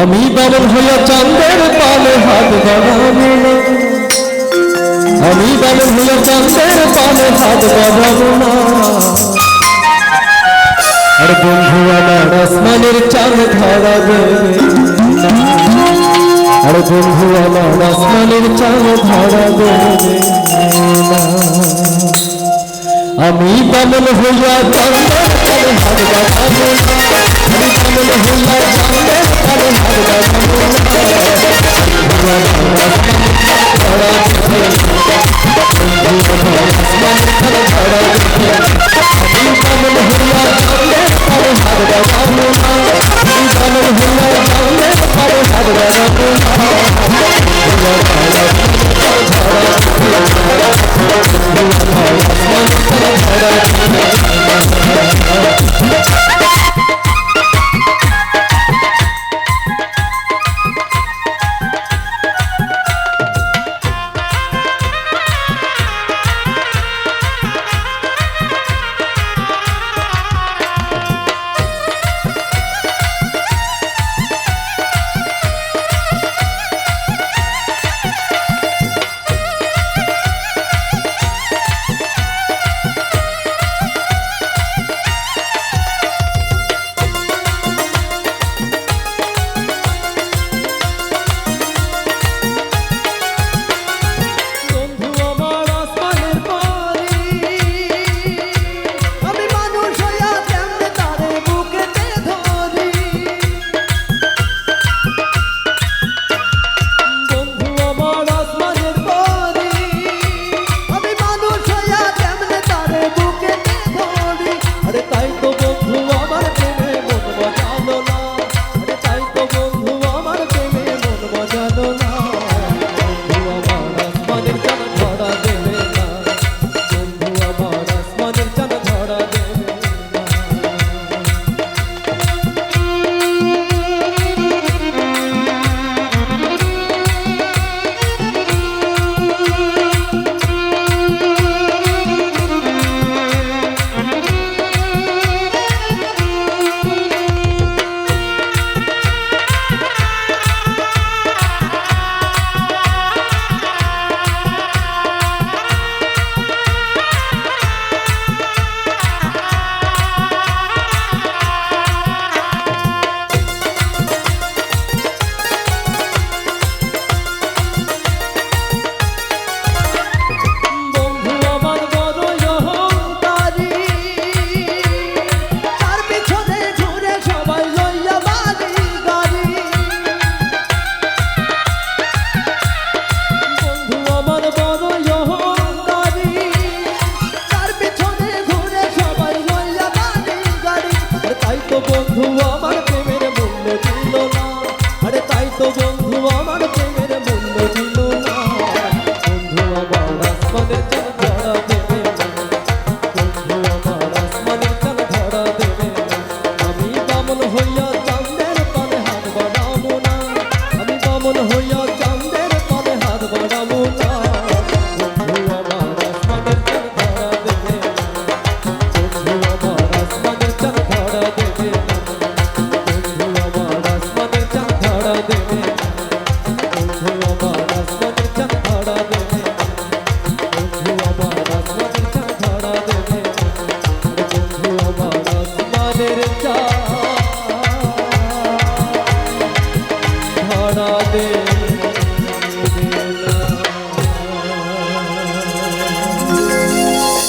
আমি বাবল হইয়া চাঁদের পালে হাত বাড়াবো না আমি বাবল হইয়া চাঁদের পালে হাত বাড়াবো না। আর বন্ধু আমার আসমানের চাঁদ ধরাবে আর বন্ধু আমার আসমানের চাঁদ ধরাবে আমি বাবল হইয়া চাঁদের পালে হাত বাড়াবো না। আমি বাবল হইয়া চাঁদের সাদে